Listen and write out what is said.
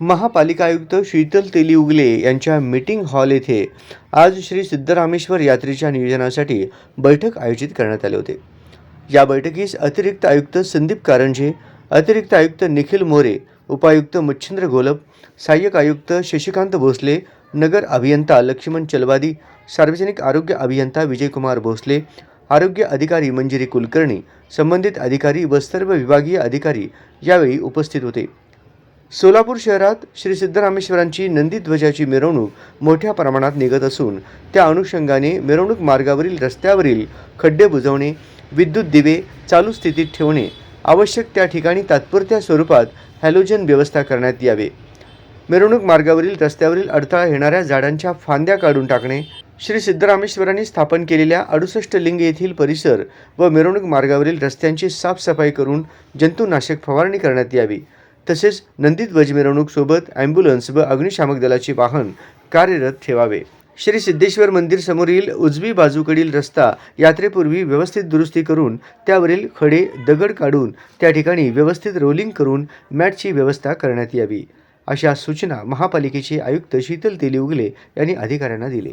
महापालिका आयुक्त शीतल तेली उगले यांच्या मीटिंग हॉल येथे आज श्री सिद्धरामेश्वर यात्रेच्या नियोजनासाठी बैठक आयोजित करण्यात आले होते. या बैठकीस अतिरिक्त आयुक्त संदीप कारंजे अतिरिक्त आयुक्त निखिल मोरे उपायुक्त मच्छिंद्र गोलप सहाय्यक आयुक्त शशिकांत भोसले नगर अभियंता लक्ष्मण चलवादी सार्वजनिक आरोग्य अभियंता विजयकुमार भोसले आरोग्य अधिकारी मंजिरी कुलकर्णी संबंधित अधिकारी व सर्व विभागीय अधिकारी यावेळी उपस्थित होते. सोलापूर शहरात श्री सिद्धरामेश्वरांची नंदीध्वजाची मिरवणूक मोठ्या प्रमाणात निघत असून त्या अनुषंगाने मिरवणूक मार्गावरील रस्त्यावरील खड्डे बुजवणे विद्युत दिवे चालू स्थितीत ठेवणे आवश्यक त्या ठिकाणी तात्पुरत्या स्वरूपात हॅलोजन व्यवस्था करण्यात यावे. मिरवणूक मार्गावरील रस्त्यावरील अडथळा येणाऱ्या झाडांच्या फांद्या काढून टाकणे श्री सिद्धरामेश्वरांनी स्थापन केलेल्या अडुसष्ट लिंग येथील परिसर व मिरवणूक मार्गावरील रस्त्यांची साफसफाई करून जंतुनाशक फवारणी करण्यात यावी. तसेच नंदीध्वज मिरवणूकसोबत ॲम्ब्युलन्स व अग्निशामक दलाचे वाहन कार्यरत ठेवावे. श्री सिद्धेश्वर मंदिर समोरील उजवी बाजूकडील रस्ता यात्रेपूर्वी व्यवस्थित दुरुस्ती करून त्यावरील खडे दगड काढून त्या ठिकाणी व्यवस्थित रोलिंग करून मॅटची व्यवस्था करण्यात यावी. अशा सूचना महापालिकेचे आयुक्त शीतल तेली उगले यांनी अधिकाऱ्यांना दिले.